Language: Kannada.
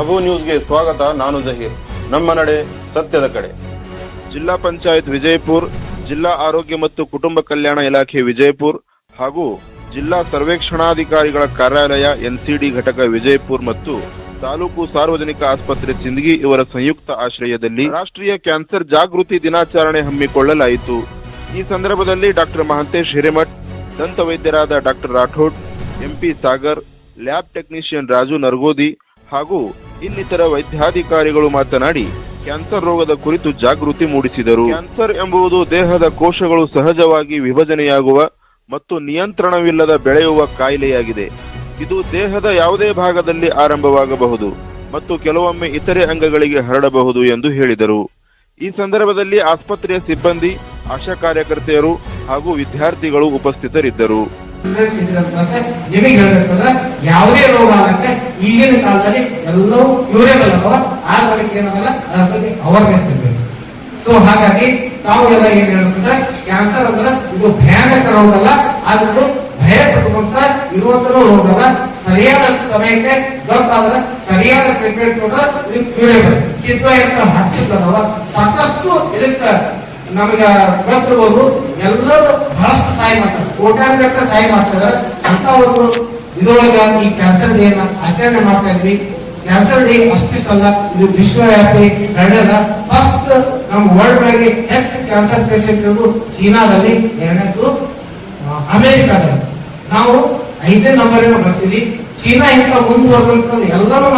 ಅವು ನ್ಯೂಸ್ಗೆ ಸ್ವಾಗತ, ನಾನು ಜಹೀರ್. ನಮ್ಮ ನಡೆ ಸತ್ಯದ ಕಡೆ. ಜಿಲ್ಲಾ ಪಂಚಾಯತ್ ವಿಜಯಪುರ್, ಜಿಲ್ಲಾ ಆರೋಗ್ಯ ಮತ್ತು ಕುಟುಂಬ ಕಲ್ಯಾಣ ಇಲಾಖೆ ವಿಜಯಪುರ್ ಹಾಗೂ ಜಿಲ್ಲಾ ಸರ್ವೇಕ್ಷಣಾಧಿಕಾರಿಗಳ ಕಾರ್ಯಾಲಯ ಎನ್ಸಿಡಿ ಘಟಕ ವಿಜಯಪುರ್ ಮತ್ತು ತಾಲೂಕು ಸಾರ್ವಜನಿಕ ಆಸ್ಪತ್ರೆ ಸಿಂದಗಿ ಇವರ ಸಂಯುಕ್ತ ಆಶ್ರಯದಲ್ಲಿ ರಾಷ್ಟ್ರೀಯ ಕ್ಯಾನ್ಸರ್ ಜಾಗೃತಿ ದಿನಾಚರಣೆ ಹಮ್ಮಿಕೊಳ್ಳಲಾಯಿತು. ಈ ಸಂದರ್ಭದಲ್ಲಿ ಡಾಕ್ಟರ್ ಮಹಂತೇಶ್ ಹಿರೇಮಠ್ ದಂತ ವೈದ್ಯರಾದ doctor Rathod M P Sagar, lab technician Raju Nargodi ಹಾಗೂ ಇನ್ನಿತರ ವೈದ್ಯಾಧಿಕಾರಿಗಳು ಮಾತನಾಡಿ, ಕ್ಯಾನ್ಸರ್ ರೋಗದ ಕುರಿತು ಜಾಗೃತಿ ಮೂಡಿಸಿದರು. ಕ್ಯಾನ್ಸರ್ ಎಂಬುದು ದೇಹದ ಕೋಶಗಳು ಸಹಜವಾಗಿ ವಿಭಜನೆಯಾಗುವ ಮತ್ತು ನಿಯಂತ್ರಣವಿಲ್ಲದ ಬೆಳೆಯುವ ಕಾಯಿಲೆಯಾಗಿದೆ. ಇದು ದೇಹದ ಯಾವುದೇ ಭಾಗದಲ್ಲಿ ಆರಂಭವಾಗಬಹುದು ಮತ್ತು ಕೆಲವೊಮ್ಮೆ ಇತರೆ ಅಂಗಗಳಿಗೆ ಹರಡಬಹುದು ಎಂದು ಹೇಳಿದರು. ಈ ಸಂದರ್ಭದಲ್ಲಿ ಆಸ್ಪತ್ರೆಯ ಸಿಬ್ಬಂದಿ, ಆಶಾ ಕಾರ್ಯಕರ್ತೆಯರು ಹಾಗೂ ವಿದ್ಯಾರ್ಥಿಗಳು ಉಪಸ್ಥಿತರಿದ್ದರು. ಯಾವುದೇ ರೋಗ ಈಗಿನ ಕಾಲದಲ್ಲಿ ಎಲ್ಲವೂ ಕ್ಯೂರೇಬಲ್ ಅದಾವ ಆ ಬಗ್ಗೆ ಏನಾಗಲ್ಲ ಅದ್ರ ಬಗ್ಗೆ ಅವೇರ್ನೆಸ್ ಇರಬೇಕು. ಸೊ ಹಾಗಾಗಿ ತಾವು ಎಲ್ಲ ಏನ್ ಹೇಳ್ತಂದ್ರೆ ಕ್ಯಾನ್ಸರ್ ಅಂದ್ರೆ ಇದು ಭಯಾನಕ ರೋಗ ಅಲ್ಲ ಆದ್ರೂ ಭಯ ಪಟ್ಟುಕೊಂತ ಇರುವಂತ ರೋಗ ಅಲ್ಲ ಸರಿಯಾದ ಸಮಯಕ್ಕೆ ಗೊತ್ತಾದ್ರೆ ಸರಿಯಾದ ಟ್ರೀಟ್ಮೆಂಟ್ ಕೊಟ್ರೆ ಇದು ಕ್ಯೂರೇಬಲ್ ಕಿತ್ವ ಎಂತ ಹಾಸ್ಪಿಟಲ್ ಅದಾವ, ಸಾಕಷ್ಟು ಇದಕ್ಕೆ ನಮಗ ಗೊತ್ತಿರ್ಬೋದು. ಎಲ್ಲರೂ ಬಹಳಷ್ಟು ಸಹಾಯ ಮಾಡ್ತಾರೆ. ಕೋಟ್ಯಾಂತರ ಸಹಾಯ ಮಾಡ್ತಿದ್ದಾರೆ ಅಂತ ಒಂದು ಇದ್ರೊಳಗ ಈ ಕ್ಯಾನ್ಸರ್ ಡೇ ಆಚರಣೆ ಮಾಡ್ತಾ ಇದ್ವಿ. ಕ್ಯಾನ್ಸರ್ ಡೇ ಅಷ್ಟಿಷ್ಟಲ್ಲ ಇದು ವಿಶ್ವವ್ಯಾಪಿ ನಡೆದ ಫಸ್ಟ್ ನಮ್ಮ ವರ್ಲ್ಡ್ ಒಳಗೆ ಹೆಚ್ಚು ಕ್ಯಾನ್ಸರ್ ಪೇಷಂಟ್ ಇರೋದು ಚೀನಾದಲ್ಲಿ, ಎರಡನೇದು ಅಮೆರಿಕಾದಲ್ಲಿ. ನಾವು ಐದನೇ ನಂಬರ್ ಬರ್ತೀವಿ. ಚೀನಾ ಇಂತ ಮುಂದುವರೆದಂತ ಎಲ್ಲರೂ